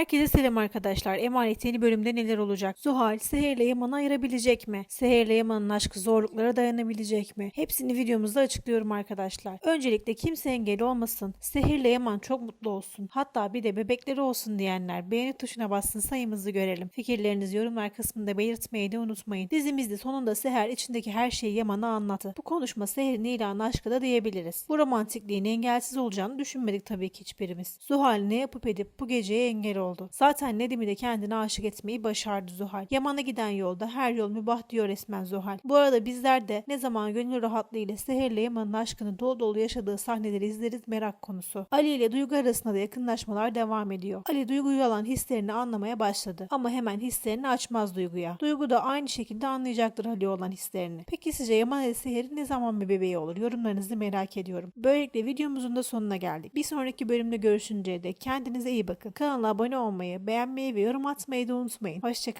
Herkese selam arkadaşlar. Emanet yeni bölümde neler olacak? Zuhal, Seher ile Yaman'ı ayırabilecek mi? Seher ile Yaman'ın aşkı zorluklara dayanabilecek mi? Hepsini videomuzda açıklıyorum arkadaşlar. Öncelikle kimse engel olmasın. Seher ile Yaman çok mutlu olsun. Hatta bir de bebekleri olsun diyenler beğeni tuşuna bassın sayımızı görelim. Fikirlerinizi yorumlar kısmında belirtmeyi de unutmayın. Dizimizde sonunda Seher içindeki her şeyi Yaman'a anlattı. Bu konuşma Seher'in ilan aşkı da diyebiliriz. Bu romantikliğin engelsiz olacağını düşünmedik tabii ki hiçbirimiz. Zuhal ne yapıp edip bu geceye engel oldu. Zaten Nedim'i de kendine aşık etmeyi başardı Zuhal. Yaman'a giden yolda her yol mübah diyor resmen Zuhal. Bu arada bizler de ne zaman gönül rahatlığıyla Seher'le Yaman'ın aşkını dolu dolu yaşadığı sahneleri izleriz merak konusu. Ali ile Duygu arasında da yakınlaşmalar devam ediyor. Ali Duygu'yu alan hislerini anlamaya başladı. Ama hemen hislerini açmaz Duygu'ya. Duygu da aynı şekilde anlayacaktır Ali olan hislerini. Peki sizce Yaman ile Seher'in ne zaman bir bebeği olur? Yorumlarınızı merak ediyorum. Böylelikle videomuzun da sonuna geldik. Bir sonraki bölümde görüşünceye dek kendinize iyi bakın. Kanala abone olmayı, beğenmeyi ve yorum atmayı da unutmayın. Hoşçakalın.